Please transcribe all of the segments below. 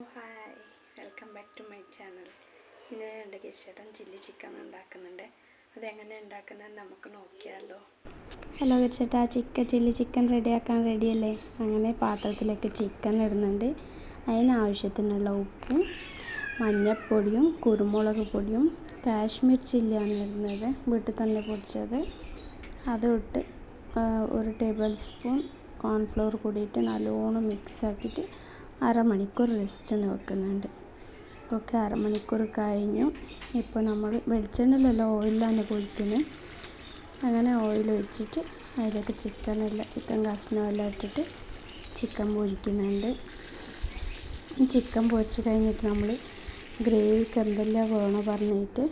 Hi welcome back to my channel ഇന്ന് ഞാൻ എന്റെ കിച്ചേട്ടൻ ചില്ലി ചിക്കൻ ഉണ്ടാക്കുന്നുണ്ട്. അതെങ്ങനെ ഉണ്ടാക്കുന്നത് നമുക്ക് നോക്കിയാലോ. ഹലോ കിച്ചേട്ടാ ചിക്കൻ ചില്ലി ചിക്കൻ റെഡിയാക്കാൻ റെഡിയല്ലേ? അങ്ങനെ പാത്രത്തിലേക്ക് ചിക്കൻ ഇടുന്നുണ്ട്. അതിനാവശ്യത്തിനുള്ള ഉപ്പും മഞ്ഞൾപ്പൊടിയും കുരുമുളക് പൊടിയും കാശ്മീർ ചില്ലിയാണ് ഇടുന്നത്. വീട്ടിൽ തന്നെ പൊടിച്ചത്. അതിട്ട് ഒരു ടേബിൾ സ്പൂൺ കോൺഫ്ലവർ കൂടിയിട്ട് നല്ലോണം മിക്സ് ആക്കിയിട്ട് അരമണിക്കൂർ റെസ്റ്റിന് വെക്കുന്നുണ്ട് ഓക്കെ അരമണിക്കൂർ കഴിഞ്ഞു. ഇപ്പോൾ നമ്മൾ വെളിച്ചെണ്ണയിലല്ല ഓയിലാണ് പൊരിക്കുന്നത് അങ്ങനെ ഓയിൽ ഒഴിച്ചിട്ട് അതിലേക്ക് ചിക്കൻ എല്ലാം ചിക്കൻ കഷ്ണമെല്ലാം ഇട്ടിട്ട് ചിക്കൻ പൊരിക്കുന്നുണ്ട്. ചിക്കൻ പൊരിച്ച് കഴിഞ്ഞിട്ട് നമ്മൾ ഗ്രേവിക്ക് എന്തെല്ലാം വേണോ പറഞ്ഞിട്ട്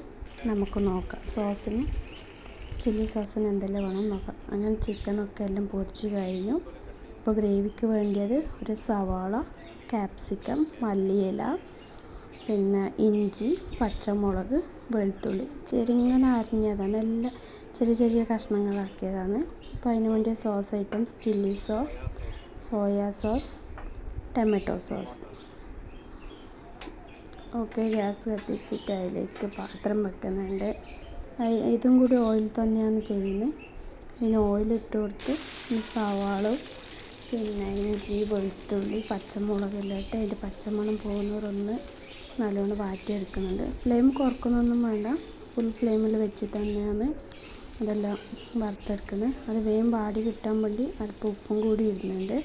നമുക്ക് നോക്കാം. സോസിന് ചില്ലി സോസിന് എന്തെല്ലാം വേണം നോക്കാം. അങ്ങനെ ചിക്കനൊക്കെ എല്ലാം പൊരിച്ച് കഴിഞ്ഞു. ഇപ്പോൾ ഗ്രേവിക്ക് വേണ്ടിയത് ഒരു സവാള ക്യാപ്സിക്കം മല്ലിയില പിന്നെ ഇഞ്ചി പച്ചമുളക് വെളുത്തുള്ളി. ചെറുങ്ങനെ അരിഞ്ഞതാണ്. എല്ലാം ചെറിയ ചെറിയ കഷ്ണങ്ങളാക്കിയതാണ്. അപ്പോൾ അതിന് വേണ്ടിയ sauce items chilli sauce soya sauce tomato sauce. Okay gas കത്തിച്ചിട്ട് അതിലേക്ക് പാത്രം വെക്കുന്നുണ്ട്. ഇതും കൂടി ഓയിൽ തന്നെയാണ് ചെയ്യുന്നത്. പിന്നെ ഓയിൽ ഇട്ട് കൊടുത്ത് സവാള പിന്നെ ഇഞ്ചി വെളുത്തുള്ളി പച്ചമുളകെല്ലാം ഇട്ട് അതിന്റെ പച്ചമണം പോകുന്നവരൊന്ന് നല്ലോണം വാറ്റിയെടുക്കുന്നുണ്ട്. ഫ്ലെയിം കുറക്കുന്നൊന്നും വേണ്ട. ഫുൾ ഫ്ലെയിമിൽ വെച്ച് തന്നെയാണ് അതെല്ലാം വറുത്തെടുക്കുന്നത്. അത് വേഗം വാടി കിട്ടാൻ വേണ്ടി അല്പം ഉപ്പും കൂടി ഇടുന്നുണ്ട്.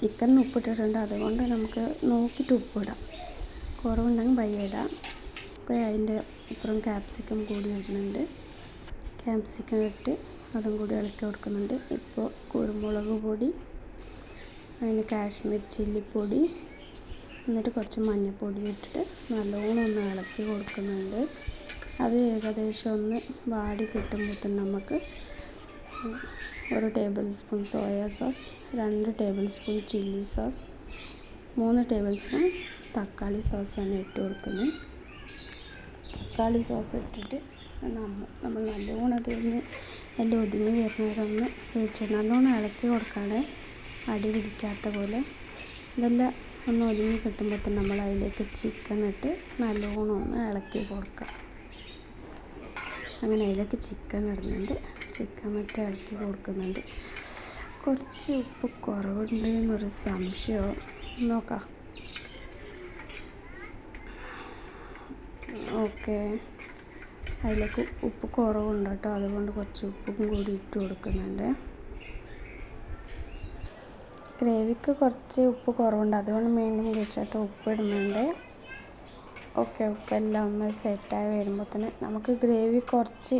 ചിക്കനിന് ഉപ്പിട്ടിട്ടുണ്ട്. അതുകൊണ്ട് നമുക്ക് നോക്കിയിട്ട് ഉപ്പിടാം. കുറവുണ്ടെങ്കിൽ ബൈ ഇടാം. അപ്പോൾ അതിന്റെ ഇപ്പുറം ക്യാപ്സിക്കം കൂടി ഇടുന്നുണ്ട്. ക്യാപ്സിക്കം ഇട്ട് അതും കൂടി ഇളക്കി കൊടുക്കുന്നുണ്ട്. ഇപ്പോൾ കുരുമുളക് പൊടി അതിന് കാശ്മീർ ചില്ലിപ്പൊടി എന്നിട്ട് കുറച്ച് മഞ്ഞൾപ്പൊടി ഇട്ടിട്ട് നല്ലോണം ഒന്ന് ഇളക്കി കൊടുക്കുന്നുണ്ട്. അത് ഏകദേശം ഒന്ന് വാടി കിട്ടുമ്പോഴത്തേന് നമുക്ക് ഒരു ടേബിൾ സ്പൂൺ സോയാ സോസ് രണ്ട് ടേബിൾ സ്പൂൺ ചില്ലി സോസ് മൂന്ന് ടേബിൾ സ്പൂൺ തക്കാളി സോസാണ് ഇട്ട് കൊടുക്കുന്നത്. തക്കാളി സോസ് ഇട്ടിട്ട് നമ്മൾ നമ്മൾ നല്ലോണം അതിന് എല്ലാം ഒതുങ്ങി വരുന്നതൊന്ന് ഒഴിച്ച് നല്ലോണം ഇളക്കി കൊടുക്കാതെ അടി പിടിക്കാത്ത പോലെ. ഇതെല്ലാം ഒന്ന് ഒതുങ്ങി കിട്ടുമ്പോഴത്തേന് നമ്മൾ അതിലേക്ക് ചിക്കൻ ഇട്ട് നല്ലോണം ഒന്ന് ഇളക്കി കൊടുക്കാം. അങ്ങനെ അതിലേക്ക് ചിക്കൻ ഇടുന്നുണ്ട്. ചിക്കൻ ഇട്ട് ഇളക്കി കൊടുക്കുന്നുണ്ട്. കുറച്ച് ഉപ്പ് കുറവുണ്ട് എന്നൊരു സംശയം. നോക്കാം. ഓക്കെ. അതിലേക്ക് ഉപ്പ് കുറവുണ്ട് കേട്ടോ. അതുകൊണ്ട് കുറച്ച് ഉപ്പും കൂടി ഇട്ട് കൊടുക്കുന്നുണ്ട്. ഗ്രേവിക്ക് കുറച്ച് ഉപ്പ് കുറവുണ്ട്. അതുകൊണ്ട് വീണ്ടും കുറച്ചായിട്ട് ഉപ്പ് ഇടുന്നുണ്ട്. ഓക്കെ ഉപ്പെല്ലാം ഒന്ന് സെറ്റായി വരുമ്പോഴത്തേന് നമുക്ക് ഗ്രേവി കുറച്ച്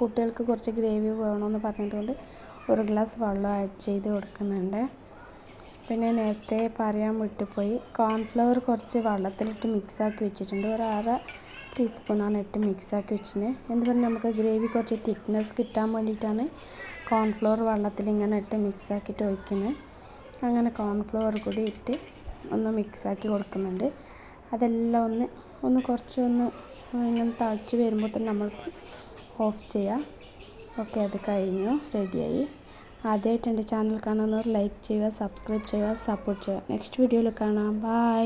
കുട്ടികൾക്ക് കുറച്ച് ഗ്രേവി വേണമെന്ന് പറഞ്ഞതുകൊണ്ട് ഒരു ഗ്ലാസ് വെള്ളം ആഡ് ചെയ്ത് കൊടുക്കുന്നുണ്ട്. പിന്നെ നേരത്തെ പറയാൻ വിട്ടുപോയി കോൺഫ്ലവർ കുറച്ച് വെള്ളത്തിലിട്ട് മിക്സാക്കി വെച്ചിട്ടുണ്ട്. ഒരു അര ടീസ്പൂണാണ് ഇട്ട് മിക്സാക്കി വെച്ചിന്. എന്ന് പറഞ്ഞാൽ നമുക്ക് ഗ്രേവി കുറച്ച് തിക്നെസ് കിട്ടാൻ വേണ്ടിയിട്ടാണ് കോൺഫ്ലോർ വെള്ളത്തിൽ ഇങ്ങനെ ഇട്ട് മിക്സാക്കിയിട്ട് ഒഴിക്കുന്നത് അങ്ങനെ കോൺഫ്ലോർ കൂടി ഇട്ട് ഒന്ന് മിക്സാക്കി കൊടുക്കുന്നുണ്ട്. അതെല്ലാം ഒന്ന് ഒന്ന് കുറച്ചൊന്ന് ഇങ്ങനെ തളിച്ച് വരുമ്പോൾ തന്നെ നമ്മൾക്ക് ഓഫ് ചെയ്യാം. ഓക്കെ അത് കഴിഞ്ഞു റെഡിയായി ആദ്യമായിട്ട് എന്റെ ചാനൽ കാണുന്നവർ ലൈക്ക് ചെയ്യുക സബ്സ്ക്രൈബ് ചെയ്യുക സപ്പോർട്ട് ചെയ്യുക. നെക്സ്റ്റ് വീഡിയോയിൽ കാണാം. ബൈ